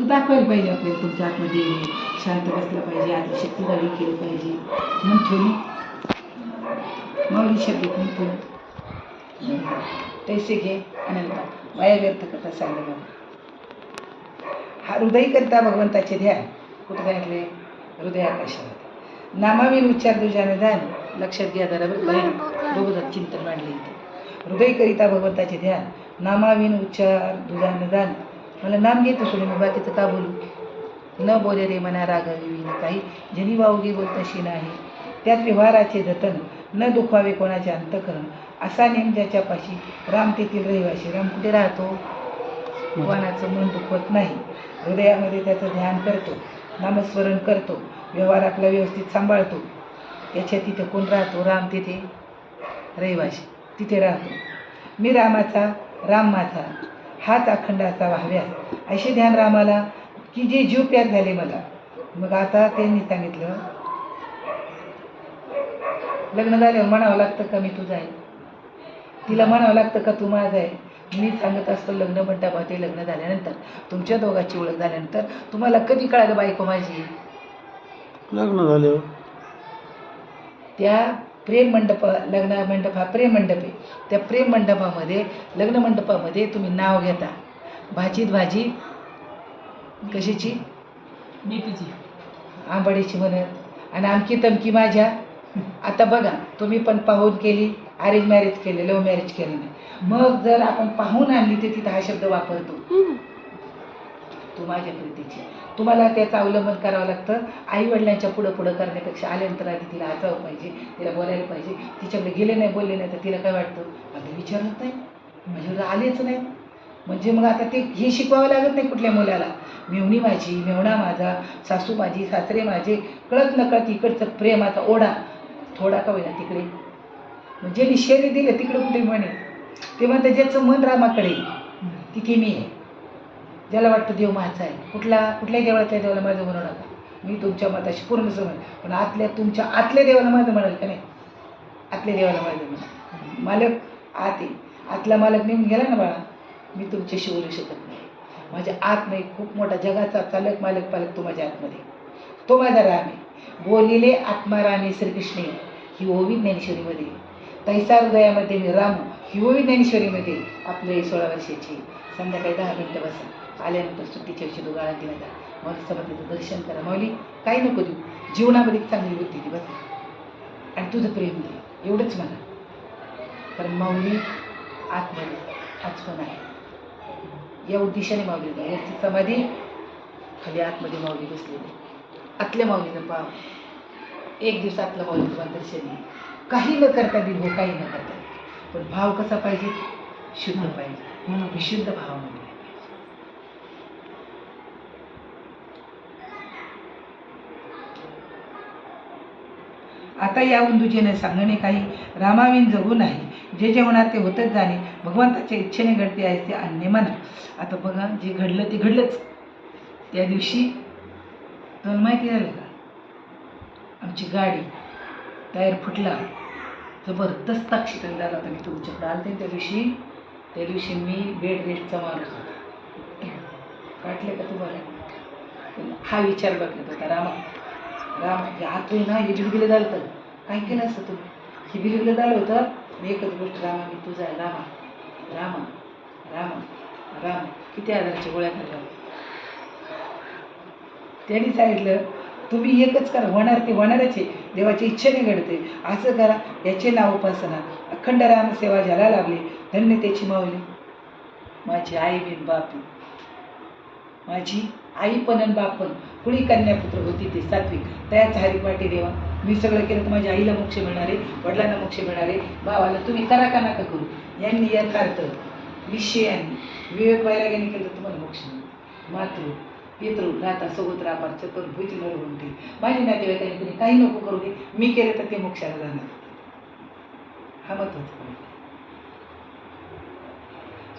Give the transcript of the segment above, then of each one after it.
तू दाखवायला पाहिजे आपल्याला तुमच्या आतमध्ये शांत बसला पाहिजे आधी शक्ती गाडी केली पाहिजे. म्हणतो मौली शब्द म्हणतो तैसे घे आणि वाया व्यर्थ करता सांगलं हा हृदय करता भगवंताचे ध्यान कुठं सांगितले? हृदय आकाशात नामावीन उच्चार दुजाने ध्यान लक्षात घ्या जरा चिंतन मांडले इथे. हृदय करिता भगवंताचे ध्यान. नामावीन उच्चार दुजाने ध्यान मला नाम घेतो सोडून मी बाकीचं का बोलू? न बोले रे मना रागावी काही. जनी वावगी बोलतशी नाही. त्यात व्यवहाराचे जतन न दुखवावे कोणाचे अंतकरण. असा नेम ज्याच्या पाशी राम तेथील रहिवाशी राम कुठे राहतो? भगवानाचं मन दुखवत नाही. हृदयामध्ये त्याचं ध्यान करतो नामस्मरण करतो व्यवहार आपला व्यवस्थित सांभाळतो. याच्या तिथे कोण राहतो? राम तिथे रहिवाशी तिथे राहतो. मी रामाचा राम माझा. हाच अखंडाचा व्हाव्यास असे ध्यान रामाला की जे जीव प्यार झाले मला. मग आता त्यांनी सांगितलं लग्न झाल्यावर म्हणावं लागतं का मी तुझं आहे? तिला म्हणावं लागतं का तू माझं आहे? मी सांगत असतो लग्न मंडपात लग्न झाल्यानंतर तुमच्या दोघांची ओळख झाल्यानंतर तुम्हाला कधी कळालं बायको माझी? लग्न झाल्यावर? त्या प्रेम मंडप लग्न मंडप हा प्रेम मंडप आहे. त्या प्रेम मंडपामध्ये लग्न मंडपामध्ये तुम्ही नाव घेता. भाजीत भाजी कशाची? मेथीची. आंबाडीची म्हणत. आणि आमकी तमकी माझ्या. आता बघा तुम्ही पण पाहून केली अरेंज मॅरेज केले लव्ह मॅरेज केलं नाही. मग जर आपण पाहून आणली तर तिथं हा शब्द वापरतो. तू माझ्या प्रीतीची. तुम्हाला त्याचं अवलंबन करावं लागतं. आईवडिलांच्या पुढं पुढं करण्यापेक्षा आल्यानंतर आधी तिला आचावं पाहिजे तिला बोलायला पाहिजे. तिच्याकडे गेले नाही बोलले नाही तर तिला काय वाटतं? आता विचारत नाही. माझ्यावर आलेच नाही. म्हणजे मग आता ते हे शिकवावं लागत नाही कुठल्या मुलाला. मेवणी माझी मेवणा माझा सासू माझी सासरे माझे कळत नकळत इकडचं प्रेमाचा ओढा. थोडा का होईना तिकडे. म्हणजे निश्चयने दिलं तिकडे कुठे म्हणे. ते म्हणतात ज्याचं मन रामाकडे. ती तिथे मी आहे. ज्याला वाटतं देव माझा आहे. कुठला कुठल्याही देवातल्या देवाला माझं म्हणू नका. मी तुमच्या मताशी पूर्ण समज पण आतल्या तुमच्या आतल्या देवाला माझं म्हणाल का नाही? आतल्या देवाला माझं म्हणाल. मालक आत आहे आतला मालक नेऊन गेला ना बाळा मी तुमच्याशी बोलू शकत नाही. माझ्या आत नाही खूप मोठा जगाचा चालक मालक पालक तो माझ्या आतमध्ये. तो माझा राम आहे. बोलिले आत्मा श्रीकृष्णे ही ओवी ज्ञानेश्वरीमध्ये तैसा हृदयामध्ये मी राम ही ओवी ज्ञानेश्वरीमध्ये आपले सोळा वर्षाची संध्याकाळी दहा मिनटं बसा. आल्यानंतर सुट्टीच्या दिवशी दोघं आळंदीला जा माऊली समाधीचं दर्शन करा. माऊली काही नको देऊ. जीवनामध्ये एक चांगली वृत्ती ती बसा. आणि तुझं प्रेम दे. एवढंच म्हणा. कारण माऊली आतमध्ये आज पण आहे. या उद्देशाने माऊली. याची समाधी खाली आतमध्ये माऊली बसलेली. आतल्या माऊलीचं पाव. एक दिवस आतलं माऊलीचं मला दर्शन. काही न करता दिल काही न करता. पण भाव कसा पाहिजे? शुद्ध पाहिजे. म्हणून विशुद्ध भाव म्हणजे आता या उंदुजेने सांगणे काही रामाविन जगू हो नाही. जे जे होणार ते होतच जाणे. भगवंताच्या इच्छेने घडते आहे ते अन्य म्हणा आता बघा जे घडलं ते घडलंच. त्या दिवशी तुम्हाला माहिती झालं का? आमची गाडी टायर फुटला. जबरदस्त ॲक्सिडेंट झाला होता. मी तुमच्याकडे आलते त्या दिवशी. त्या दिवशी मी बेड रेस्टचा माणूस होता. काटले का तुम्हाला? हा विचार बघत होता रामा. म्हणजे आतून ना हे बिलबिलं झालं होतं काय केलं असतं तुम्ही. हे बिलबिलं झालं होतं. मी एकच गोष्ट रामा मी तुझा आहे रामा. रामा. रामा. राम. किती आजाराच्या गोळ्या खाल्ल्या? त्यांनी सांगितलं तुम्ही एकच करा. होणार ते होणारच आहे. इच्छा इच्छेने घडते. असं करा. याचे नाव उपासना. अखंड राम सेवा झाला लाभली. धन्य त्याची मावली माझी आई बिन बाप माझी आई पण आणि बाप पण कुणी कन्यापुत्र होती ते सात्विक. त्याच हरिपाठी देवा. मी सगळं केलं तर माझ्या आईला मोक्ष मिळणार आहे वडिलांना मोक्ष मिळणार. आहे भावाला तुम्ही करा का नका करू? यांनी यथार्थ विषयांनी विवेक वैराग्याने केलं तर तुम्हाला मोक्ष मिळेल. मातृ पितृ राहता सोबत रापार चतुर्भुज नर म्हणते माझी नातेवाईकांनी कुणी काही नको करू दे मी केलं तर ते मोक्षाला जाणार. हा मत होतं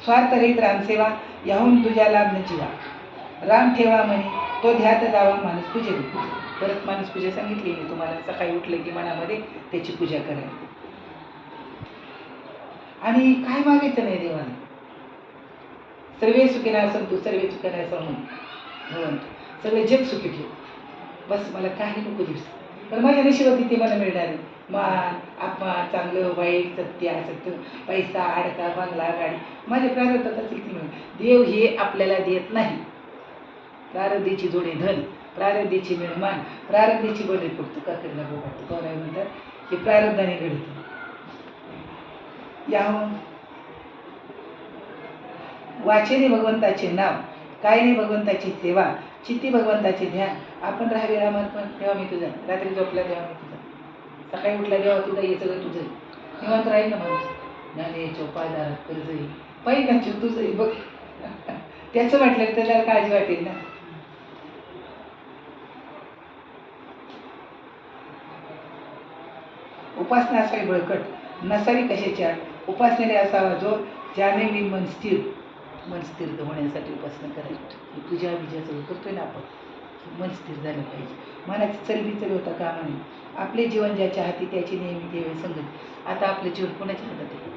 स्वार्थ रामसेवा याहून तुझ्या लाभ न राम ठेवा म्हणे तो ध्यात जावा माणूस पूजे परत माणूस पूजा सांगितली मी तुम्हाला सकाळी उठलं की मनामध्ये त्याची पूजा करायला. आणि काय मागायचं नाही देवाला? सर्वे सुखिना संतू सर्वे सुखिना म्हणून. सगळे जग सुखी ठेव. बस मला काही नको दिवस पण माझ्या नशिबात ते मला मिळणार. आहे मान अपमान चांगलं वाईट सत्य असत्य पैसा अडका बंगला गाडी. माझ्या प्रारब्धात असेल ती मिळेल. देव हे आपल्याला देत नाही. प्रारब्धीची जोडी धन प्रारब्धीची निर्माण प्रारब्धीची बळे फुटतो काकडला बोलतो कोणा म्हणतात? हे प्रारब्धाने घडतं या वाचेने भगवंताचे नाव कायने भगवंताची सेवा चित्ती भगवंताचे ध्यान. आपण राहावे रामात पण तेव्हा मी तुझा रात्री झोपला तेव्हा मी तुझा. सकाळी उठला तेव्हा तुझा हे सगळं तुझं निवांत राहील ना माणूस. ज्ञाने चोपादार कर्ज पाहिजे ना तुझं बघ. त्याचं म्हटलं तर त्याला काळजी वाटेल ना. उपासना असावी बळकट. नसावी कशाची आड? उपासनेने असावा जो ज्याने मी मन स्थिर मन स्थिर होण्यासाठी उपासना करायची तुझ्या विजया सगळं करतोय ना आपण. मन स्थिर झालं पाहिजे. मनाची चलबी चल होता कामा नये. आपले जीवन ज्याच्या हाती त्याची नेहमी देवे संगत. आता आपलं जीवन कोणाच्या हातात आहे?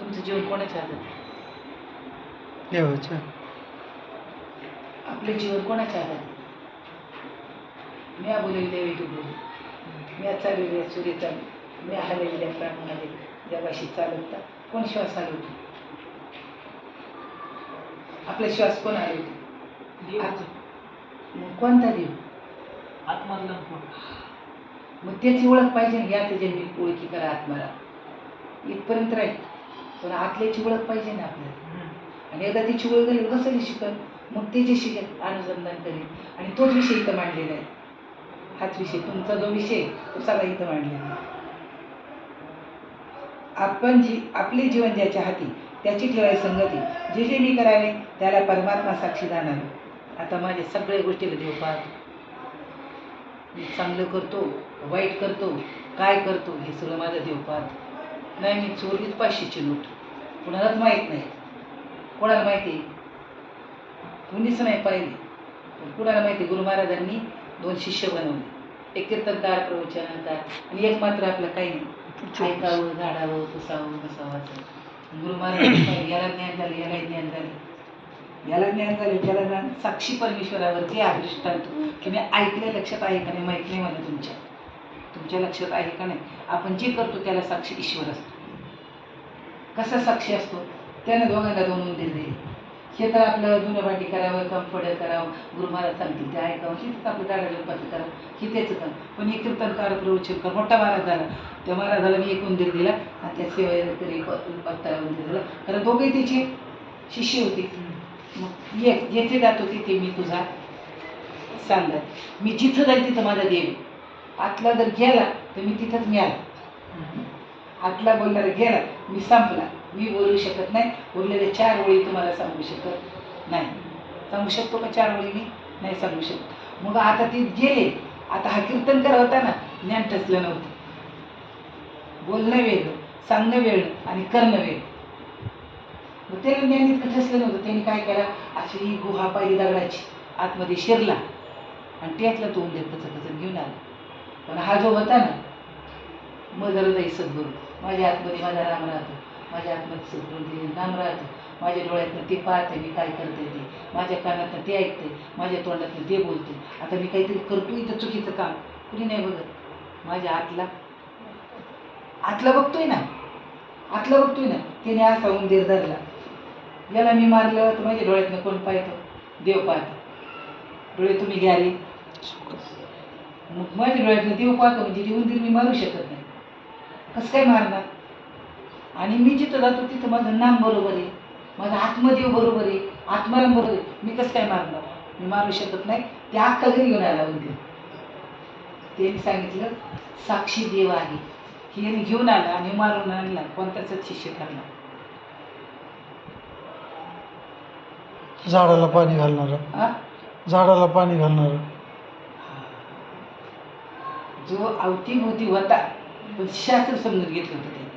तुमचं जीवन कोणाच्या हातात आहे? देवाच्या. आपलं जीवन कोणाच्या हातात आहे? मी बोलेली देवी तू बोल. मी चाललेल्या सूर्य मी हललेल्या प्राणामध्ये जगाशी चालवता कोण श्वास हलवतो आपला श्वास कोण हलवतो मग कोणता देव? मग त्याची ओळख पाहिजे ना या त्याच्या मी ओळखी करा आत्माला. इथपर्यंत राहील. पण आतल्याची ओळख पाहिजे ना आपल्याला. आणि एकदा त्याची ओळख झाली कसं शिकल मग त्याच्याशी अनुसंधान करेल आणि तोच विषय इथं मांडलेला आहे. हाच विषय तुमचा जो विषय तो सगळा इथं मांडलेला आपण जी आपले जीवन ज्याच्या हाती त्याची ठेवाय संगती जे जे मी करावे त्याला परमात्मा साक्षी जाणावे आता माझ्या सगळ्या गोष्टीला देव पाहतो. मी चांगलं करतो वाईट करतो काय करतो हे सगळं माझं देव पाहतो. नाही मी चोरलीच पाचशेची नोट कुणालाच माहीत नाही. कोणाला माहिती? आहे? कुणीच नाही पाहिली. पण कुणाला माहिती? गुरु महाराजांनी दोन शिष्य बनवले. एक कीर्तनकार प्रवचनकार आणि एक मात्र आपलं काही नाही. ऐकावं झाडावं पुसावं बसावं. गुरु महाराजांनी पाहिलं, याला ज्ञान झालं याला ज्ञान झालं. याला ज्ञान झालं त्याला ज्ञान साक्षी परमेश्वरावरती दृष्टांत की मी ऐकलं लक्षात आहे का नाही माहीत नाही मला तुमच्या. तुमच्या लक्षात आहे का नाही? आपण जे करतो त्याला साक्षी ईश्वर असतो. कसा साक्षी असतो? त्यानं दोघांना दोन उंदीर दिले. शेतात तर आपलं जुनं करावं कंफर्ट करावं गुरु महाराज सांगतील ते ऐकावं तिथंच आपलं दाडाला पात्र करावं हे त्याचं काम पण हे कीर्तनकार प्रवचनकार मोठा महाराज झाला. त्या महाराजाला मी एक उंदीर दिला आणि त्या सेवेकरी बघताला उंदीर दिला. कारण दोघे त्याचे शिष्य होते. मग येथे जेथे जात होते ते मी तुझा सांगत. मी जिथं जाईल तिथं माझा देव आतला जर गेला तर मी तिथंच मी आतला बोलणारा गेला मी संपला. मी बोलू शकत नाही. बोललेले चार ओळी तुम्हाला सांगू शकत नाही. सांगू शकतो का चार ओळी मी? नाही सांगू शकत. मग आता ते गेले. आता हा कीर्तनकार होता ना ज्ञान ठसलं नव्हतं. बोलणं वेगळं सांगणं वेगळं आणि करणं वेगळं मग त्याला ज्ञान इतकं ठसलं नव्हतं. त्यांनी काय केला? अशी ही गुहा पाहिली दगडाची आतमध्ये शिरला आणि त्यातला तो उंदीर कचन घेऊन आला. पण हा जो होता ना मग हृदय सद्गुरू माझ्या आतमध्ये माझा राम राहतो. माझ्या आतमध्ये सद्गुरू नाम राहते. माझ्या डोळ्यातनं ते पाहते मी काय करते ते. माझ्या कानातनं ते ऐकते. माझ्या तोंडातनं ते बोलते. आता मी काहीतरी करतो इथं चुकीचं काम. कुणी नाही बघत. माझ्या आतला. आतला बघतोय ना. आतला बघतोय ना. तिने असा उंदीर धरला. याला मी मारलं तर माझ्या डोळ्यातनं कोण पाहतो? देव पाहतो. डोळे तुम्ही घ्या रे. मग माझ्या डोळ्यातनं देव पाहतो म्हणजे ती उंदीर मी मारू शकत नाही. कसं काय मारणार? आणि मी जिथं जातो तिथं माझं नाम बरोबर आहे. माझा आत्मदेव बरोबर आहे. आत्माराम बरोबर आहे. मी कसं काय मारणार? मी मारू शकत नाही. ते अख्खा घरी घेऊन आला उंदीर त्यांनी सांगितलं साक्षी देव आहे. ही यांनी घेऊन आला आणि मारून आणला. कोणत्याच शिष्य ठरला. झाडाला पाणी घालणार. झाडाला पाणी घालणार. जो अवतीभोवती होता पण शास्त्र समजून घेतलं होतं त्याने.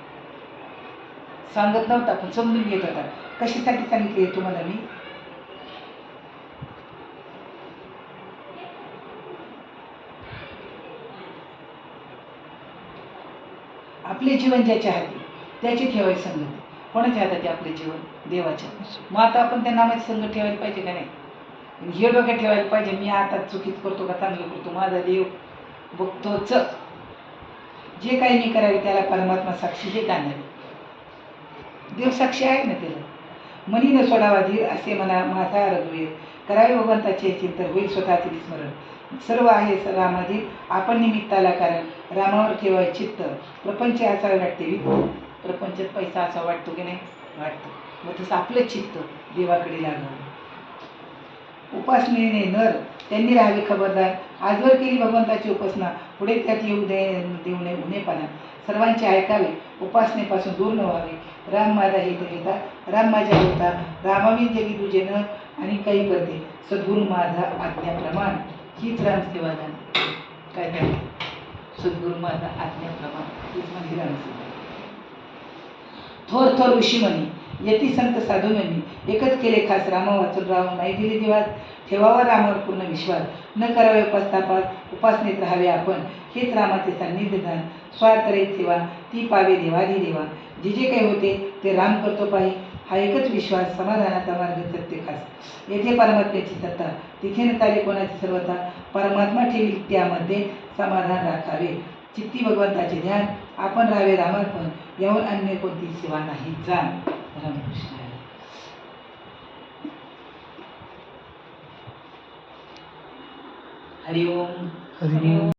सांगत नव्हता पण समजून घेत होता. कशासाठी सांगितले तुम्हाला मी? आपले जीवन ज्याच्या हाती त्याची ठेवायची संगत. कोणाच्या हाताचे आपले जीवन? देवाच्या मग आता आपण त्या नामाची संगत ठेवायला पाहिजे का नाही? हे डोक्यात ठेवायला पाहिजे मी आता चुकीत करतो का चांगलं करतो? माझा देव बघतोच. जे काही मी करावे त्याला परमात्मा साक्षी हे जाणार देव साक्षी आहे ना त्याला मनी न सोडावा धीर असे म्हणा माझा रघुवीर. करावे भगवंताचे चिंतन होईल स्वतःचे विस्मरण सर्व आहे रामाधीर आपण निमित्ताला कारण. रामावर ठेवाय चित्त. प्रपंच असा वाटते वित्त. प्रपंचात पैसा असा वाटतो की नाही? वाटतो. मग तसं आपलं चित्त देवाकडे लागावं. उपासनेने नर त्यांनी राहावी खबरदार. आजवर केली भगवंताची उपासना. पुढे त्यात येऊ दे देऊ नये उन्हेपणा सर्वांचे ऐकावे उपासनेपासून दूर न व्हावे राम माझा हे घेता राम माझ्या होता. रामावी जगी तुझे न आणि काही करते सद्गुरू माझा आज्ञाप्रमाण हीच रामसेवा झाली काय काय? सद्गुरू माझा आज्ञाप्रमाण हीच म्हणजे माझी रामसेवा थोर थोर ऋषी म्हणे यती संत साधू एकच केले खास रामा वाचून राव नाही दिले दिवास ठेवावा रामावर पूर्ण विश्वास. न करावे उपस्थापात उपासनेत राहावे आपण. हेच रामाचे सान्निध्य दान. स्वार्थ सेवा ती पावे देवाधी देवा. जे जे काही होते ते राम करतो पाहि हा एकच विश्वास समाधानाचा मार्ग सत्य खास. येथे परमात्म्याची सत्ता. तिथे न चाले कोणाची सर्वता. परमात्मा ठेवी त्यामध्ये समाधान राखावे. चित्ती भगवंताचे ध्यान. आपण राहावे रामार्पण. यावर अन्य कोणती सेवा नाही. जाण रामकृष्ण. हरिओम. हरिओम.